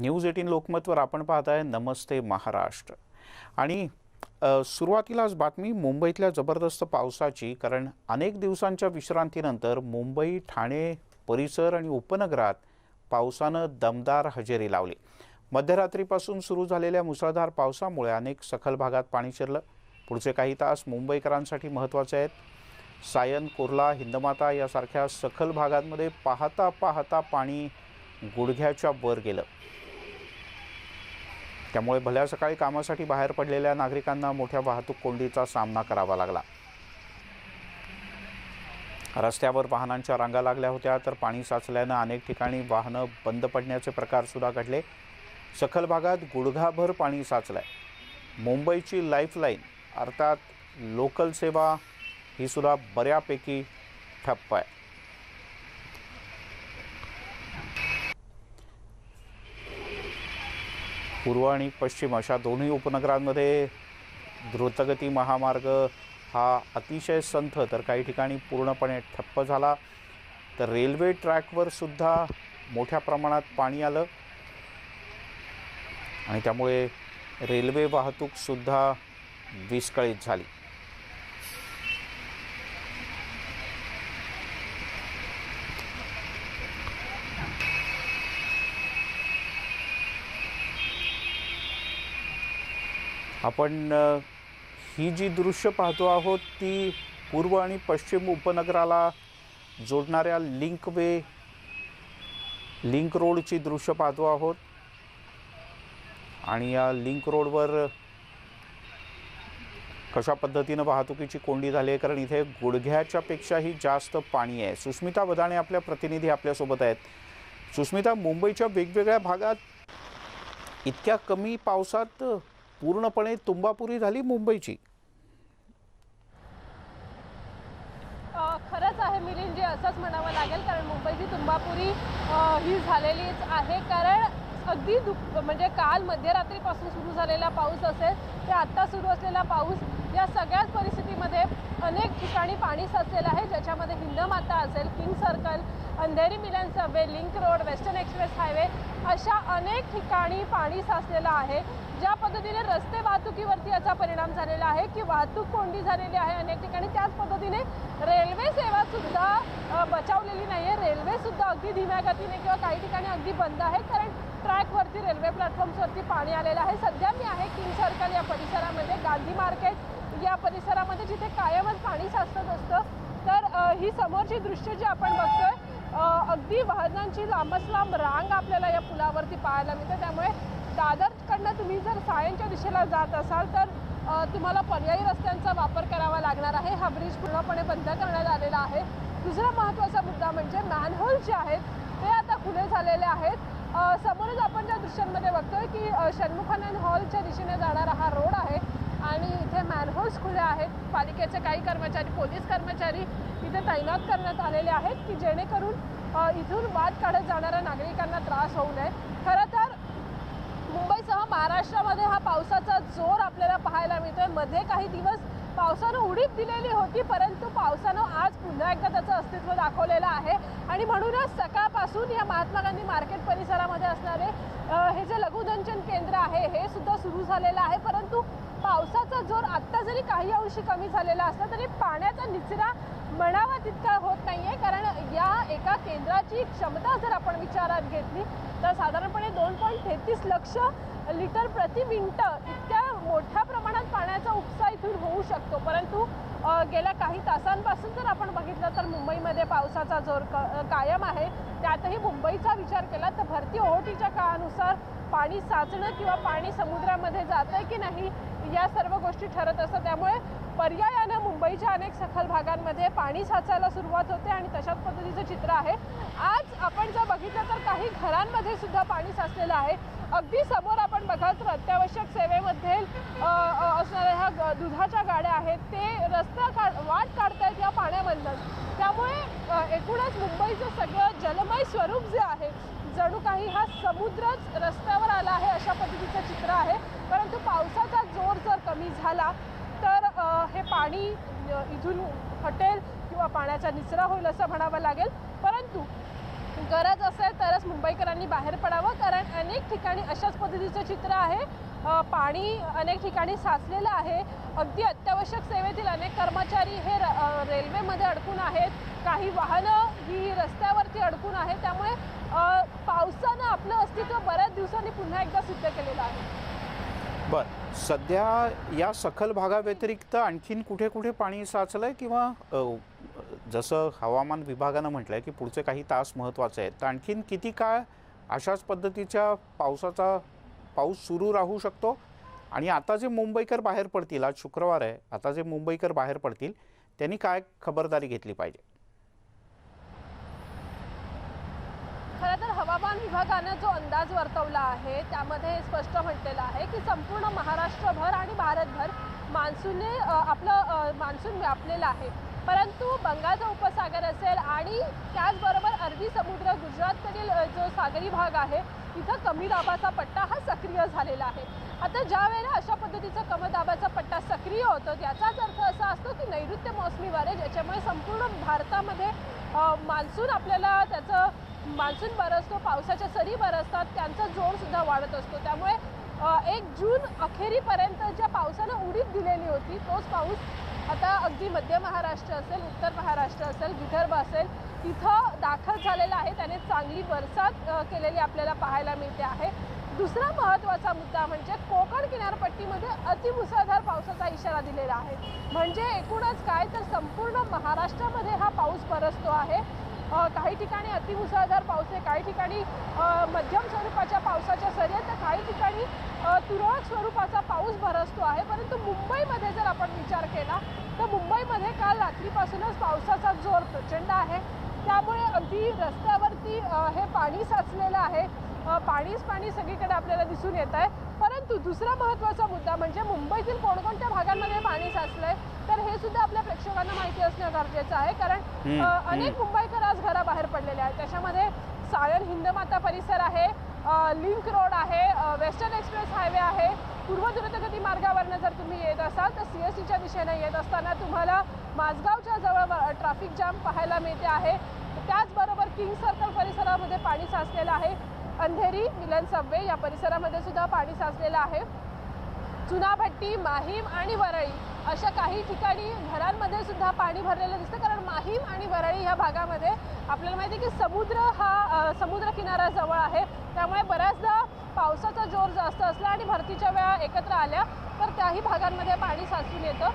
News eighteen लोकमतवर आपण पाहताय नमस्ते महाराष्ट्र. आणि सुरुवातीलाच बातमी मुंबईतल्या जबरदस्त पावसाची कारण अनेक दिवसांच्या विश्रांतीनंतर मुंबई ठाणे परिसर आणि उपनगरात पावसानं दमदार हजेरी लावली. मध्यरात्रीपासून सुरू झालेल्या मुसळधार पावसामुळे अनेक सखल भागात पाणी शिरलं. पुढचे काही तास मुंबईकरांसाठी महत्त्वाचे आहेत. सायन कुर्ला हिंदमाता यासारख्या सखल भागांमध्ये पाहता पाहता पाणी गुडघ्याच्या वर गेलं. त्यामुळे भल्या सकाळी कामासाठी बाहेर पडलेल्या नागरिकांना मोठ्या वाहतूक कोंडीचा सामना करावा लागला. रस्त्यावर वाहनांच्या रांगा लागल्या होत्या तर पाणी साचल्यानं अनेक ठिकाणी वाहनं बंद पडण्याचे प्रकार सुद्धा घडले. सखल भागात गुडघाभर पाणी साचलंय. मुंबईची लाईफलाईन अर्थात लोकल सेवा ही सुद्धा बऱ्यापैकी ठप्प आहे. पूर्व आणि पश्चिम अशा दोन्ही उपनगरांमध्ये द्रुतगती महामार्ग हा अतिशय संथ तर काही ठिकाणी पूर्णपणे ठप्प झाला. तर रेल्वे ट्रॅकवर सुद्धा मोठ्या प्रमाणात पाणी आलं. आणि त्यामुळे रेल्वे वाहतूकसुद्धा विस्कळीत झाली. आपण ही जी दृश्य पाहतो आहोत ती पूर्व आणि पश्चिम उपनगराला जोडणाऱ्या लिंक वे लिंक रोडची दृश्य पाहतो आहोत. आणि या लिंक रोडवर कशा पद्धतीनं वाहतुकीची कोंडी झाली आहे? कारण इथे गुडघ्याच्यापेक्षाही जास्त पाणी आहे. सुस्मिता बदाणे आपल्या प्रतिनिधी आपल्यासोबत आहेत. सुस्मिता मुंबईच्या वेगवेगळ्या भागात इतक्या कमी पावसात पूर्णपणे तुंबापुरी झाली मुंबईची. खरंच आहे मिलिंदजी असंच म्हणावं लागेल कारण मुंबईची तुंबापुरी ही झालेलीच आहे. कारण अगदी दुप म्हणजे काल मध्यरात्रीपासून सुरू झालेला पाऊस असेल ते आत्ता सुरू असलेला पाऊस या सगळ्याच परिस्थितीमध्ये अनेक ठिकाणी पाणी साचलेलं आहे ज्याच्यामध्ये हिंदमाता असेल King Circle Andheri Milan subway link road western express highway अशा अनेक ठिकाणी पाणी साचलेलं आहे. ज्या पद्धतीने रस्ते वाहतुकीवरती याचा परिणाम झालेला आहे की वाहतूक कोंडी झालेली आहे अनेक ठिकाणी त्याच पद्धतीने रेल्वे सेवा सुद्धा बचावलेली नाही आहे रेल्वे सुद्धा अगदी धीम्या गतीने किंवा काही ठिकाणी अगदी बंद आहे. कारण ट्रॅकवरती रेल्वे प्लॅटफॉर्म्सवरती पाणी आलेलं आहे. सध्या मी आहे किंग सर्कल या परिसरामध्ये गांधी मार्केट या परिसरामध्ये जिथे कायमच पाणी साचत असतं. तर ही समोरची दृश्य जी आपण बघतोय अगदी वाहनांची लांबच लांब रांग आपल्याला या पुलावरती पाहायला मिळते. त्यामुळे दादरकडनं तुम्ही जर सायनच्या दिशेला जात असाल तर तुम्हाला पर्यायी रस्त्यांचा वापर करावा लागणार आहे. हा ब्रिज पूर्णपणे बंद करण्यात आलेला आहे. दुसरा महत्त्वाचा मुद्दा म्हणजे मॅनहोल जे आहेत ते आता खुले झालेले आहेत. समोरच आपण ज्या दृश्यांमध्ये बघतोय की शन्मुखानंद हॉलच्या दिशेने जाणारा हा रोड आहे आणि इथे मॅनहोल्स खुले आहेत. पालिकेचे काही कर्मचारी पोलीस कर्मचारी इथे तैनात करण्यात आलेले आहेत की जेणेकरून इथून वाद काढत जाणाऱ्या नागरिकांना त्रास होऊ नये. खरं तर महाराष्ट्रामध्ये हा पावसाचा जोर आपल्याला पाहायला मिळतोय. मध्ये काही दिवस पावसानं उडीप दिलेली होती परंतु पावसानं आज पुन्हा एकदा त्याचं अस्तित्व दाखवलेलं आहे. आणि म्हणूनच सकाळपासून या महात्मा गांधी मार्केट परिसरामध्ये असणारे हे जे लघुदंचन केंद्र आहे हे सुद्धा सुरू झालेलं आहे. परंतु पावसाचा जोर आत्ता जरी काही अंशी कमी झालेला असला तरी पाण्याचा निचरा म्हणावा तितका होत नाही आहे कारण या एका केंद्राची क्षमता जर आपण विचारात घेतली तर साधारणपणे दोन पॉईंट तेहतीस लक्ष लिटर प्रति मिनटं इतक्या मोठ्या प्रमाणात पाण्याचा उपसा इथून होऊ शकतो. परंतु गेल्या काही तासांपासून जर आपण बघितलं तर मुंबईमध्ये पावसाचा जोर क कायम आहे. त्यातही मुंबईचा विचार केला तर भरती ओहोटीच्या काळानुसार पाणी साचणं किंवा पाणी समुद्रामध्ये जातं आहे की नाही या सर्व गोष्टी ठरत असतात. त्यामुळे पर्यायानं मुंबईच्या अनेक सखल भागांमध्ये पाणी साचायला सुरुवात होते आणि तशात चित्र आहे. आज आपण जर बघितलं तर काही घरांमध्ये सुद्धा पाणी साचलेलं आहे. अगदी समोर आपण बघाल तर अत्यावश्यक सेवेमध्ये असणाऱ्या ह्या दुधाच्या गाड्या आहेत. ते रस्ता काढ वाट काढतायत या पाण्यामधनं. त्यामुळे एकूणच मुंबईचं सगळं जलमय स्वरूप जे आहे जणू काही हा समुद्रच रस्त्यावर आला आहे अशा पद्धतीचं चित्र आहे. परंतु पावसाचा जोर जर कमी झाला तर हे पाणी इथून हटेल. किंवा पाण्याचा निचरा होईल असं म्हणावं लागेल. परंतु गरज असेल तरच मुंबईकरांनी बाहेर पडावं. कारण अनेक ठिकाणी अशाच पद्धतीचं चित्र आहे. पाणी अनेक ठिकाणी साचलेलं आहे. अगदी अत्यावश्यक सेवेतील अनेक कर्मचारी हे र- रेल्वेमध्ये अडकून आहेत. काही वाहनं ही रस्त्यावरती अडकून आहेत. त्यामुळे पावसानं आपलं अस्तित्व बऱ्याच दिवसांनी पुन्हा एकदा सिद्ध केलेलं आहे. बरं. सध्या या सखल भागाव्यतिरिक्त आणखीन कुठे कुठे पाणी साचलंय किंवा जसं हवामान विभागानं म्हटलंय की पुढचे काही तास महत्त्वाचे आहेत तर आणखीन किती काळ अशाच पद्धतीच्या पावसाचा पाऊस सुरू राहू शकतो? आणि आता जे मुंबईकर बाहेर पडतील आज शुक्रवार आहे आता जे मुंबईकर बाहेर पडतील त्यांनी काय खबरदारी घेतली पाहिजे खरं तर हवामान विभागानं जो अंदाज वर्तवला आहे त्यामध्ये स्पष्ट म्हटलेलं आहे की संपूर्ण महाराष्ट्रभर आणि भारतभर मान्सूनने आपलं मान्सून व्यापलेलं आहे. परंतु बंगालचा उपसागर असेल आणि त्याचबरोबर अरबी समुद्र गुजरातकडील जो सागरी भाग आहे तिथं कमी दाबाचा पट्टा हा सक्रिय झालेला आहे. आता ज्या वेळेला अशा पद्धतीचा कमी दाबाचा पट्टा सक्रिय होतो याचाच अर्थ असा असतो की नैऋत्य मोसमी वारे ज्याच्यामुळे संपूर्ण भारतामध्ये मान्सून आपल्याला त्याचं मान्सून बरसतो पावसाच्या सरी बरसतात त्यांचा जोरसुद्धा वाढत असतो. त्यामुळे एक जून अखेरीपर्यंत ज्या पावसानं उडीत दिलेली होती तोच पाऊस आता अगदी मध्य महाराष्ट्र असेल उत्तर महाराष्ट्र असेल विदर्भ असेल तिथं दाखल झालेला आहे. त्याने चांगली बरसात केलेली आपल्याला पाहायला मिळते आहे. दुसरा महत्त्वाचा मुद्दा म्हणजे कोकण किनारपट्टीमध्ये अतिमुसळधार पावसाचा इशारा दिलेला आहे. म्हणजे एकूणच काय तर संपूर्ण महाराष्ट्रामध्ये हा पाऊस बरसतो आहे. काही ठिकाणी अतिमुसळधार पाऊस आहे काही ठिकाणी मध्यम स्वरूपाच्या पावसाच्या सरी आहेत तर काही ठिकाणी तुरळक स्वरूपाचा पाऊस भरसतो आहे. परंतु मुंबईमध्ये जर आपण विचार केला तर मुंबईमध्ये काल रात्रीपासूनच पावसाचा जोर प्रचंड आहे. त्यामुळे अगदी रस्त्यावरती हे पाणी साचलेलं आहे. पाणीच पाणी सगळीकडे आपल्याला दिसून येत आहे. परंतु दुसरा महत्त्वाचा मुद्दा म्हणजे मुंबईतील कोणकोणत्या भागांमध्ये पाणी साचलंय तर हे सुद्धा आपल्या प्रेक्षकांना माहिती असणं गरजेचं आहे. कारण. अनेक मुंबईकर आज घराबाहेर पडलेले आहेत. त्याच्यामध्ये सायन हिंदमाता परिसर आहे लिंक रोड आहे वेस्टर्न एक्सप्रेस हायवे आहे. पूर्व द्रुतगती मार्गावरनं जर तुम्ही येत असाल तर सी एस सीच्या दिशेने येत असताना तुम्हाला माझगावच्या जवळ ट्रॅफिक जाम पाहायला मिळते आहे. त्याचबरोबर किंग सर्कल परिसरामध्ये पाणी साचलेलं आहे. अंधेरी मिलन सबवे या परिसरामध्ये सुद्धा पाणी साचलेलं आहे. चुनाभट्टी माहीम आणि वरळी अशा काही ठिकाणी घरांमध्ये सुद्धा पाणी भरलेलं दिसतं. कारण माहीम आणि वरळी ह्या भागामध्ये आपल्याला माहिती आहे की समुद्र हा अ, समुद्र किनारा जवळ आहे. त्यामुळे बऱ्याचदा पावसाचा जोर जास्त असला आणि भरतीच्या वेळा एकत्र आल्या तर त्याही भागांमध्ये पाणी साचून येतं.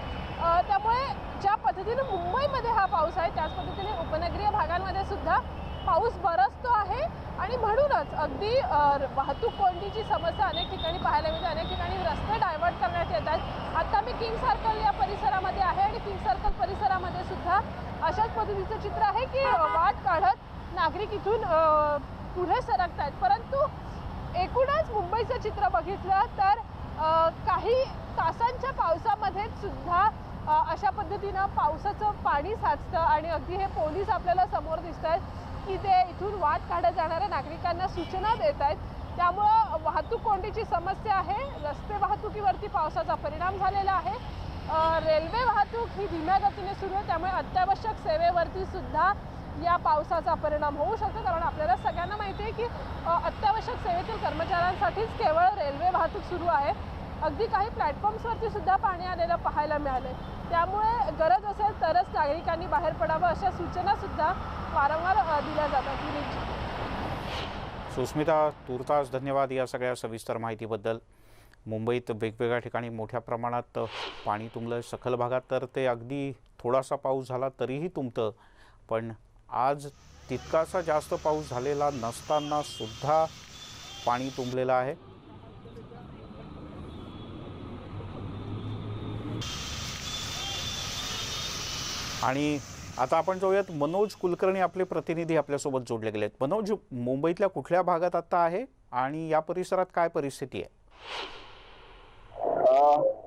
त्यामुळे ज्या पद्धतीने मुंबईमध्ये हा पाऊस आहे त्याच पद्धतीने उपनगरीय भागांमध्ये सुद्धा पाऊस बरसतो आहे. आणि म्हणूनच अगदी वाहतूक कोंडीची समस्या अनेक ठिकाणी पाहायला मिळते. अनेक ठिकाणी रस्ते डायव्हर्ट करण्यात येत आहेत. आता मी किंग सर्कल या परिसरामध्ये आहे आणि किंग सर्कल परिसरामध्ये सुद्धा अशाच पद्धतीचं चित्र आहे की वाट काढत नागरिक इथून पुढे सरकत आहेत परंतु एकूणच मुंबईचं चित्र बघितलं तर काही तासांच्या पावसामध्ये सुद्धा अशा पद्धतीनं पावसाचं पाणी साचतं आणि अगदी हे पोलीस आपल्याला समोर दिसत आहेत की ते इथून वाद काढत जाणाऱ्या नागरिकांना सूचना देत आहेत. त्यामुळं वाहतूक कोंडीची समस्या आहे. रस्ते वाहतुकीवरती पावसाचा परिणाम झालेला आहे. रेल्वे वाहतूक ही धीम्या गतीने सुरू आहे. त्यामुळे अत्यावश्यक सेवेवरती सुद्धा या पावसाचा परिणाम होऊ शकतो. कारण आपल्याला सगळ्यांना माहिती आहे की अत्यावश्यक सेवेतील कर्मचाऱ्यांसाठीच केवळ रेल्वे वाहतूक सुरू आहे. अगदी काही प्लॅटफॉर्म्सवरती सुद्धा पाणी आलेलं पाहायला मिळाले त्यामुळे गरज तरच नागरिकांनी बाहेर पडावं अशा सूचना सुद्धा वारंवार दिल्या जातात सुस्मिता तुर्तास धन्यवाद या सगळ्या सविस्तर माहितीबद्दल. मुंबईत वेगवेगळ्या ठिकाणी मोठ्या प्रमाणात पाणी तुंबलं सखल भागात तर ते अगदी थोडासा पाऊस झाला तरीही तुंबतं. पण आज तितकासा जास्त पाऊस झालेला नसताना सुद्धा पाणी तुंबलेलं आहे. आणि आता आपण जाऊयात मनोज कुलकर्णी आपले प्रतिनिधी आपल्यासोबत जोडले गेले आहेत मनोज मुंबईतल्या कुठल्या भागात आता आहे आणि या परिसरात काय परिस्थिती आहे?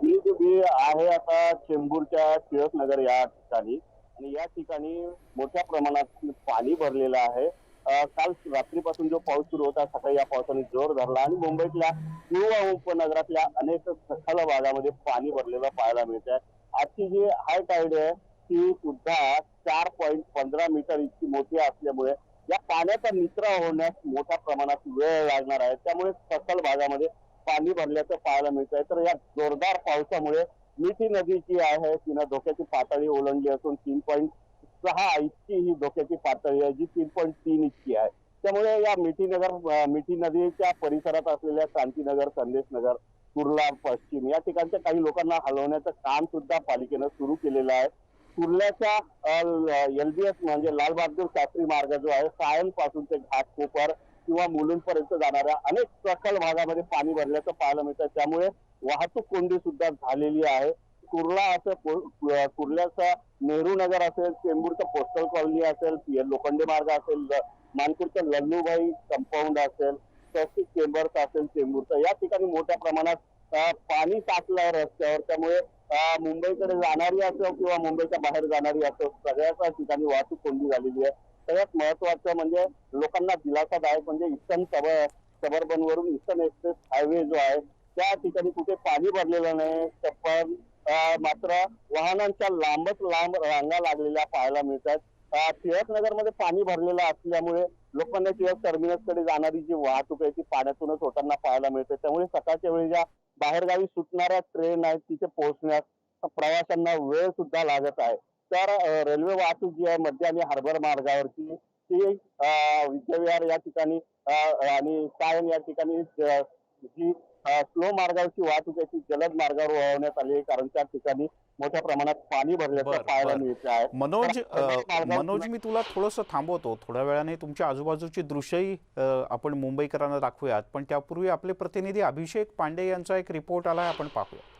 मी जे आहे आता चेंबूरच्या टिळक नगर या ठिकाणी. आणि या ठिकाणी मोठ्या प्रमाणात पाणी भरलेलं आहे. काल रात्रीपासून जो पाऊस सुरू होता सकाळी या पावसाने जोर धरला आणि मुंबईतल्या किंवा उपनगरातल्या अनेक सखल भागामध्ये पाणी भरलेलं पाहायला मिळत आहे आजची जी हाय टाईड आहे ती सुद्धा चार पॉईंट पंधरा मीटर इतकी मोठी असल्यामुळे या पाण्याचा निचरा होण्यास मोठ्या प्रमाणात वेळ लागणार आहे. त्यामुळे सखल भागामध्ये पाणी भरल्याचं पाहायला मिळत आहे तर या जोरदार पावसामुळे मिठी नदी जी आहे तिनं धोक्याची पातळी ओलांडली असून तीन पॉईंट सहा इतकी ही धोक्याची पातळी आहे जी तीन पॉईंट तीन इतकी आहे. त्यामुळे या मिठी नगर मिठी नदीच्या परिसरात असलेल्या क्रांतीनगर संदेश नगर कुर्ला पश्चिम या ठिकाणच्या काही लोकांना हलवण्याचं काम सुद्धा पालिकेनं सुरू केलेलं आहे. कुर्ल्याच्या एलबीएस म्हणजे लालबहादूर शास्त्री मार्ग जो आहे सायनपासून ते घाटकोपर किंवा मुलुंडपर्यंत जाणाऱ्या अनेक सखल भागामध्ये पाणी भरल्याचं पाहायला मिळतं. त्यामुळे वाहतूक कोंडी सुद्धा झालेली आहे. कुर्ला असं कुर्ल्याचा नेहरू नगर असेल चेंबूरचं पोस्टल कॉलनी असेल लोखंडे मार्ग असेल मानपूरचं लल्लूबाई कंपाऊंड असेल तसेच चेंबर्स असेल चेंबूरचं. या ठिकाणी मोठ्या प्रमाणात पाणी साचलं रस्त्यावर. त्यामुळे मुंबईकडे जाणारी असो किंवा मुंबईच्या बाहेर जाणारी असो सगळ्याच ठिकाणी वाहतूक कोंडी झालेली आहे. सगळ्यात महत्वाचं म्हणजे लोकांना दिलासादायक म्हणजे ईस्टर्न सब सबर्बन वरून ईस्टर्न एक्सप्रेस हायवे जो आहे त्या ठिकाणी कुठे पाणी भरलेलं नाही पण मात्र वाहनांच्या लांबच लांब रांगा लागलेल्या पाहायला मिळतात. टिळक नगरमध्ये पाणी भरलेलं असल्यामुळे लोकांना टिळक टर्मिनसकडे जाणारी जी वाहतूक आहे ती पाण्यातूनच होताना पाहायला मिळते. त्यामुळे सकाळच्या वेळी ज्या बाहेरगावी सुटणाऱ्या ट्रेन आहेत तिथे पोहोचण्यास प्रवाशांना वेळ सुद्धा लागत आहे. तर रेल्वे वाहतूक जी आहे मध्य आणि हार्बर मार्गावरची ती अं, विद्याविहार या ठिकाणी आणि सायन या ठिकाणी जी स्लो मार्गावरची वाहतूक आहे ती जलद मार्गावर वळवण्यात आली आहे. कारण त्या ठिकाणी मोठ्या प्रमाणात पाणी भरल्याचं बरं, पाहायला. मिळत आहे मनोज मनोज मी तुला थोडंसं थांबवतो. थोड्या वेळाने तुमच्या आजूबाजूची दृश्यही आपण मुंबईकरांना दाखवूयात. पण त्यापूर्वी आपले प्रतिनिधी अभिषेक पांडे यांचा एक रिपोर्ट आला आपण पाहूया